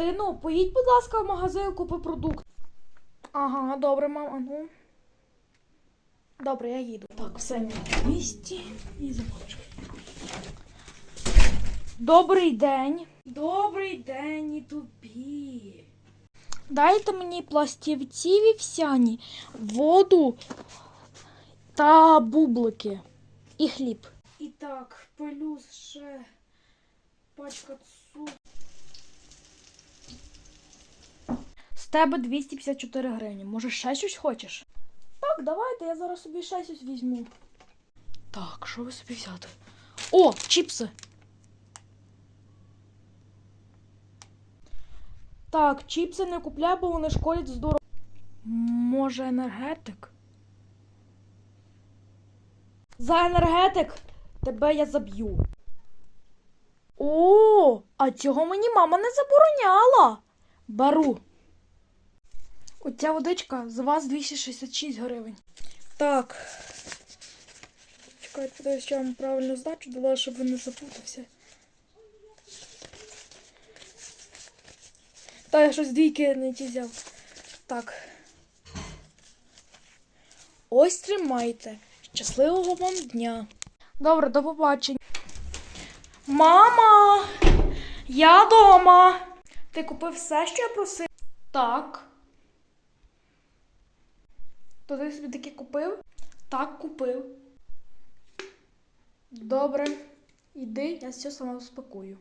Сину, поїдь, будь ласка, в магазин, купи продукт. Ага, добре, мама, ну. Добре, я їду. Так, все на місці і заплачу. Добрий день. Добрий день і тобі. Дайте мені пластівці вівсяні, воду та бублики і хліб. І так, плюс ще пачка цукру. Тебе 254 гривні. Може, ще щось хочеш? Так, давайте, я зараз собі ще щось візьму. Так, що ви собі взяти? О, чіпси. Так, чіпси не купляй, бо вони шкодять здорово. Може, енергетик? За енергетик тебе я заб'ю. О, а цього мені мама не забороняла. Беру. Оця водичка за вас 266 гривень. Так. Чекайте, подивись, що я вам правильно здачу дала, щоб ви не запутався. Та я щось двійки не ті взяв. Так. Ось тримайте. Щасливого вам дня. Добре, до побачення. Мама! Я дома. Ти купив все, що я просив? Так. То ти собі таке купив? Так, купив. Добре. Іди, я все сама успокою.